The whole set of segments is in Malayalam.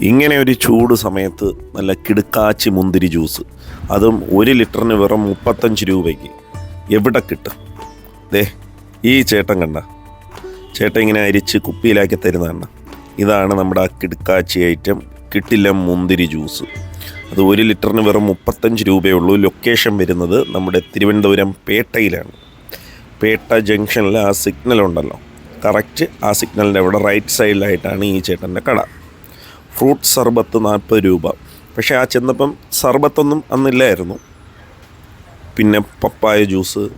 ഇങ്ങനെ ഒരു ചൂട് സമയത്ത് നല്ല കിടുക്കാച്ചി മുന്തിരി ജ്യൂസ്. അതും ഒരു ലിറ്ററിന് വെറും മുപ്പത്തഞ്ച് രൂപയ്ക്ക്. എവിടെ കിട്ടും? ദേ ഈ ചേട്ടൻ കണ്ട. ചേട്ടൻ ഇങ്ങനെ അരിച്ച് കുപ്പിയിലാക്കി തരുന്നതാണ് ഇതാണ് നമ്മുടെ ആ കിടുക്കാച്ചി ഐറ്റം കിട്ടില്ല മുന്തിരി ജ്യൂസ്. അത് ഒരു ലിറ്ററിന് വെറും മുപ്പത്തഞ്ച് രൂപയേ ഉള്ളൂ. ലൊക്കേഷൻ വരുന്നത് നമ്മുടെ തിരുവനന്തപുരം പേട്ടയിലാണ്. പേട്ട ജംഗ്ഷനിൽ ആ സിഗ്നൽ ഉണ്ടല്ലോ. കറക്റ്റ് ആ സിഗ്നലിന്റെ അവിടെ റൈറ്റ് സൈഡിലായിട്ടാണ് ഈ ചേട്ടന്റെ കട. ഫ്രൂട്ട് സർബത്ത് നാൽപ്പത് രൂപ. പക്ഷേ ആ ചെന്നപ്പം സർബത്തൊന്നും അന്നില്ലായിരുന്നു. പിന്നെ പപ്പായ ജ്യൂസ്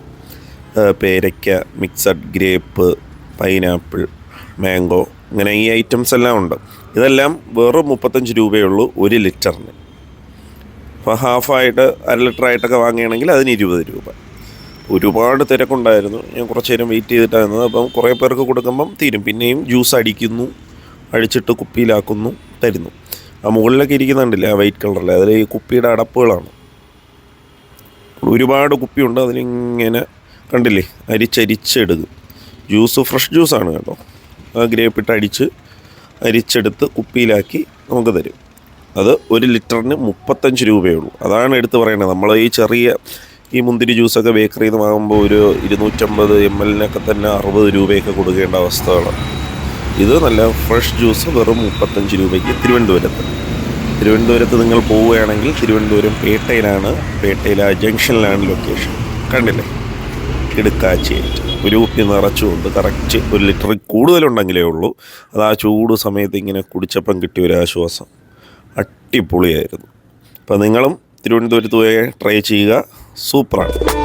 പേരയ്ക്ക മിക്സഡ് ഗ്രേപ്പ് പൈനാപ്പിൾ മാംഗോ ഇങ്ങനെ ഈ ഐറ്റംസ് എല്ലാം ഉണ്ട്. ഇതെല്ലാം വെറും മുപ്പത്തഞ്ച് രൂപയുള്ളൂ ഒരു ലിറ്ററിന്. അപ്പോൾ ഹാഫായിട്ട് അര ലിറ്ററായിട്ടൊക്കെ വാങ്ങുകയാണെങ്കിൽ അതിന് ഇരുപത് രൂപ. ഒരുപാട് തിരക്കുണ്ടായിരുന്നു. ഞാൻ കുറച്ച് നേരം വെയിറ്റ് ചെയ്തിട്ടായിരുന്നത് അപ്പം കുറേ പേർക്ക് കൊടുക്കുമ്പം തീരും. പിന്നെയും ജ്യൂസ് അടിക്കുന്നു അടിച്ചിട്ട് കുപ്പിയിലാക്കുന്നു. തരുന്നു ആ മുകളിലൊക്കെ ഇരിക്കുന്നുണ്ടല്ലേ ആ വൈറ്റ് കളറിൽ അതിൽ ഈ കുപ്പിയുടെ അടപ്പുകളാണ്. ഒരുപാട് കുപ്പിയുണ്ട് അതിലിങ്ങനെ കണ്ടില്ലേ? അരിച്ചരിച്ചെടുക്കും ജ്യൂസ് ഫ്രഷ് ജ്യൂസാണ് കേട്ടോ. ആ ഗ്രേപ്പ് ഇട്ട് അടിച്ച് അരിച്ചെടുത്ത് കുപ്പിയിലാക്കി നമുക്ക് തരും. അത് ഒരു ലിറ്ററിന് മുപ്പത്തഞ്ച് രൂപയേ ഉള്ളൂ. അതാണ് എടുത്ത് പറയുന്നത് നമ്മൾ ഈ ചെറിയ ഈ മുന്തിരി ജ്യൂസൊക്കെ ബേക്കറിയിൽ നിന്ന് വാങ്ങുമ്പോൾ ഒരു ഇരുന്നൂറ്റമ്പത് എം എല്ലിനൊക്കെ തന്നെ അറുപത് രൂപയൊക്കെ കൊടുക്കേണ്ട അവസ്ഥകളാണ്. ഇത് നല്ല ഫ്രഷ് ജ്യൂസ് വെറും മുപ്പത്തഞ്ച് രൂപയ്ക്ക് തിരുവനന്തപുരത്ത്. തിരുവനന്തപുരത്ത് നിങ്ങൾ പോവുകയാണെങ്കിൽ തിരുവനന്തപുരം പേട്ടയിലാണ് പേട്ടയിൽ ആ ജംഗ്ഷനിലാണ് ലൊക്കേഷൻ കണ്ടില്ലേ? കിടുക്കാച്ചിയായിട്ട് ഒരു കുപ്പി നിറച്ചുകൊണ്ട് കറക്റ്റ് ഒരു ലിറ്റർ കൂടുതലുണ്ടെങ്കിലേ ഉള്ളൂ. അത് ആ ചൂട് സമയത്ത് ഇങ്ങനെ കുടിച്ചപ്പം കിട്ടിയ ഒരു ആശ്വാസം. അടിപൊളിയായിരുന്നു. അപ്പോൾ നിങ്ങളും തിരുവനന്തപുരത്ത് പോയി ട്രൈ ചെയ്യുക. സൂപ്പറാണ്.